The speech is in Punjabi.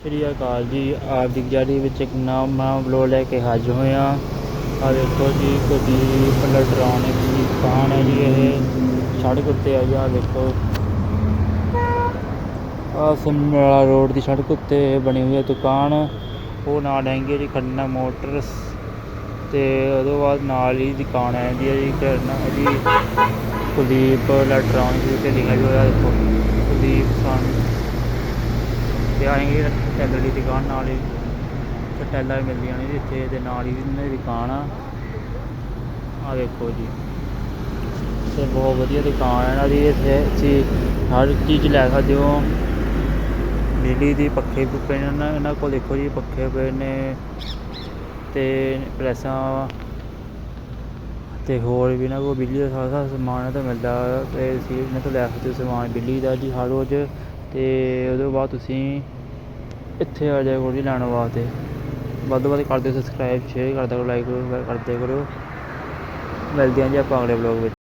ਸ੍ਰੀ ਅਕਾਲ ਜੀ ਆਪ ਦੀ ਜਾਰੀ ਵਿੱਚ ਇੱਕ ਨਵਾਂ ਵਲੋਗ ਲੈ ਕੇ ਹਾਜ਼ਰ ਹੋਏ ਹਾਂ ਆ ਵੇਖੋ ਜੀ ਕੁਲਦੀਪ ਇਲੈਕਟ੍ਰੋਨਿਕਸ ਦੀ ਦੁਕਾਨ ਹੈ ਜੀ ਇਹ। ਸੜਕ ਉੱਤੇ ਆ ਜੀ ਆਹ ਵੇਖੋ ਆ ਸਮਰਾਲਾ ਰੋਡ ਦੀ ਸੜਕ ਉੱਤੇ ਬਣੀ ਹੋਈ ਹੈ ਦੁਕਾਨ। ਉਹ ਨਾਲ ਹੈਗੀ ਹੈ ਜੀ ਖੰਨਾ ਮੋਟਰਸ। ਤੇ ਉਹਦੇ ਬਾਅਦ ਨਾਲ ਹੀ ਦੁਕਾਨ ਹੈ ਜੀ ਜੀ ਕਰਨਾ ਜੀ। ਕੁਲਦੀਪ ਇਲੈਕਟ੍ਰੋਨਿਕਸ ਤੇ ਲਿਖਿਆ ਹੋਇਆ, ਦੇਖੋ। ਕੁਲਦੀਪ ਸਨ। ਤੇ ਟੈਲਰ ਦੀ ਦੁਕਾਨ ਨਾਲ ਹੀ ਟੈਲਾਂ ਵੀ ਮਿਲਦੀਆਂ ਨੇ ਜੀ, ਇੱਥੇ ਤੇ ਨਾਲ ਹੀ ਇਹਨਾਂ ਦੀ ਦੁਕਾਨ ਆ। ਆ ਦੇਖੋ ਜੀ। ਤੇ ਬਹੁਤ ਵਧੀਆ ਦੁਕਾਨ ਹੈ ਇਹਨਾਂ ਦੀ, ਇੱਥੇ ਤੁਸੀਂ ਹਰ ਚੀਜ਼ ਲੈ ਸਕਦੇ ਹੋ। ਬਿਜਲੀ ਦੀ ਪੱਖੇ ਵੀ ਪਏ ਨੇ ਇਹਨਾਂ ਕੋਲ ਦੇਖੋ ਜੀ, ਪੱਖੇ ਪਏ ਨੇ ਤੇ ਪ੍ਰੈਸਾਂ ਤੇ ਹੋਰ ਵੀ ਇਹਨਾਂ ਕੋਲ ਬਿਜਲੀ ਦਾ ਸਾਰਾ ਸਾਰਾ ਸਮਾਨ ਇਹਨਾਂ ਤੋਂ ਮਿਲਦਾ ਤੇ ਤੁਸੀਂ ਇਹਨਾਂ ਤੋਂ ਲੈ ਸਕਦੇ ਹੋ ਸਮਾਨ ਬਿਜਲੀ ਦਾ ਜੀ ਹਰ ਰੋਜ਼। ਤੇ ਉਹਦੇ ਬਾਅਦ ਤੁਸੀਂ ਇੱਥੇ ਆ ਜਾਇਆ ਕਰੋ ਜੀ ਲੈਣ ਵਾਸਤੇ। ਵੱਧ ਤੋਂ ਵੱਧ ਕਰ ਦਿਓ ਸਬਸਕ੍ਰਾਈਬ ਸ਼ੇਅਰ ਕਰਦਾ ਕਰੋ ਲਾਈਕ ਕਰਦੇ ਕਰੋ ਮਿਲਦੇ ਹਾਂ ਜੀ ਆਪਾਂ ਅਗਲੇ ਵਲੋਗ ਵਿੱਚ।